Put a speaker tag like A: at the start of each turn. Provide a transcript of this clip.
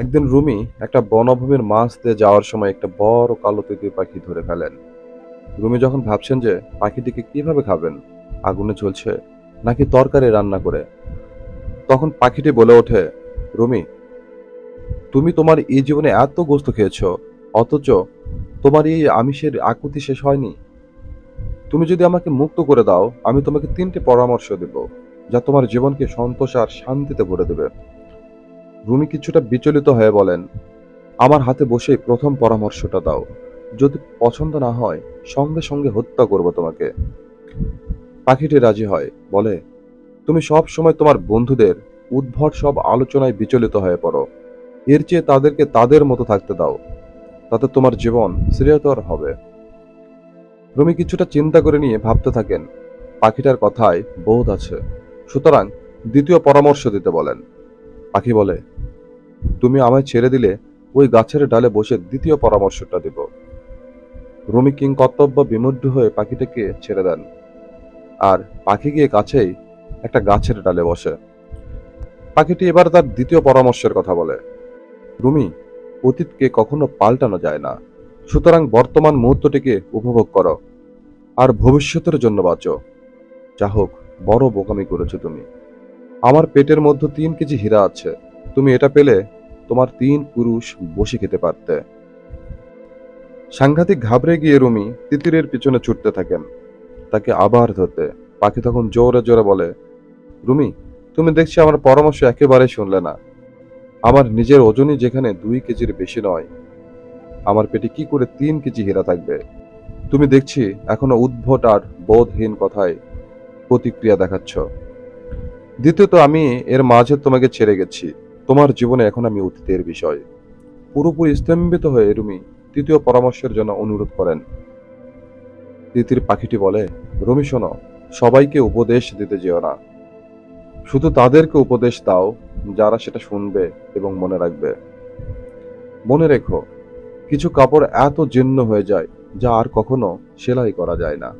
A: একদিন রুমি একটা বনভূমির মাছ দিয়ে যাওয়ার সময় একটা বড় কালো তিতির পাখি ধরে ফেলেন। রুমি যখন ভাবছেন যে পাখিটিকে কীভাবে খাবেন, আগুনে চলছে নাকি তরকারি রান্না করে, তখন পাখিটি বলে ওঠে, রুমি, তুমি তোমার এই জীবনে এত গোস্ত খেয়েছ, অথচ তোমার এই আমিষের আকুতি শেষ হয়নি। তুমি যদি আমাকে মুক্ত করে দাও, আমি তোমাকে তিনটে পরামর্শ দেব, যা তোমার জীবনকে সন্তোষ আর শান্তিতে ভরে দেবে। রুমি কিছুটা বিচলিত হয়ে বলেন, আমার হাতে বসেই প্রথম পরামর্শটা দাও। যদি পছন্দ না হয়, সঙ্গে সঙ্গে হত্যা করব তোমাকে। পাখিটি রাজি হয়, বলে, তুমি সব সময় তোমার বন্ধুদের উদ্ভট সব আলোচনায় বিচলিত হয়ে পড়ো। এর চেয়ে তাদেরকে তাদের মতো থাকতে দাও। তাতে তোমার জীবন শ্রেয়তর হবে। রুমি কিছুটা চিন্তা করে নিয়ে ভাবতে থাকেন, পাখিটার কথায় বোধ আছে। সুতরাং দ্বিতীয় পরামর্শ দিতে বলেন। পাখি বলে তুমি আমায় ছেড়ে দিলে ওই গাছের ডালে বসে দ্বিতীয় পরামর্শটা দেব। রুমি কিং কর্তব্য বিমুগ্ধ হয়ে পাখিটাকে ছেড়ে দেন। আর পাখি গিয়ে কাছেই একটা গাছের ডালে বসে। পাখিটি এবার তার দ্বিতীয় পরামর্শের কথা বলে। রুমি, অতীতকে কখনো পাল্টানো যায় না। সুতরাং বর্তমান মুহূর্তটিকে উপভোগ করো। আর ভবিষ্যতের জন্য বাঁচো। যা হোক, বড় বোকামি করেছ তুমি। আমার পেটের মধ্যে তিন কেজি হীরা আছে। তুমি এটা পেলে তোমার তিন পুরুষ বসে খেতে পারতে। সাংঘাতিক ঘাবড়ে গিয়ে রুমি তিতিরের পিছনে ছুটতে থাকেন। তাকে আবার ধরতে। পাখি তখন জোরে জোরে বলে, রুমি, তুমি দেখছি আমার পরামর্শ একেবারে শুনলে না। আমার নিজের ওজনই যেখানে দুই কেজির বেশি নয়। আমার পেটে কি করে তিন কেজি হীরা থাকবে? তুমি দেখছি এখনও উদ্ভট আর বোধহীন কথায় প্রতিক্রিয়া দেখাচ্ছ। দ্বিতীয়ত আমি এর মাঝে তোমাকে ছেড়ে গেছি। তোমার জীবনে এখন আমি অতীতের বিষয়। পুরোপুরি স্তম্ভিত হয়ে রুমি তৃতীয় পরামর্শের জন্য অনুরোধ করেন। তিতির পাখিটি বলে, রুমি, শোনো, সবাইকে উপদেশ দিতে যেও না। শুধু তাদেরকে উপদেশ দাও যারা সেটা শুনবে এবং মনে রাখবে। মনে রেখো, কিছু কাপড় এত জীর্ণ হয়ে যায় যা আর কখনো সেলাই করা যায় না।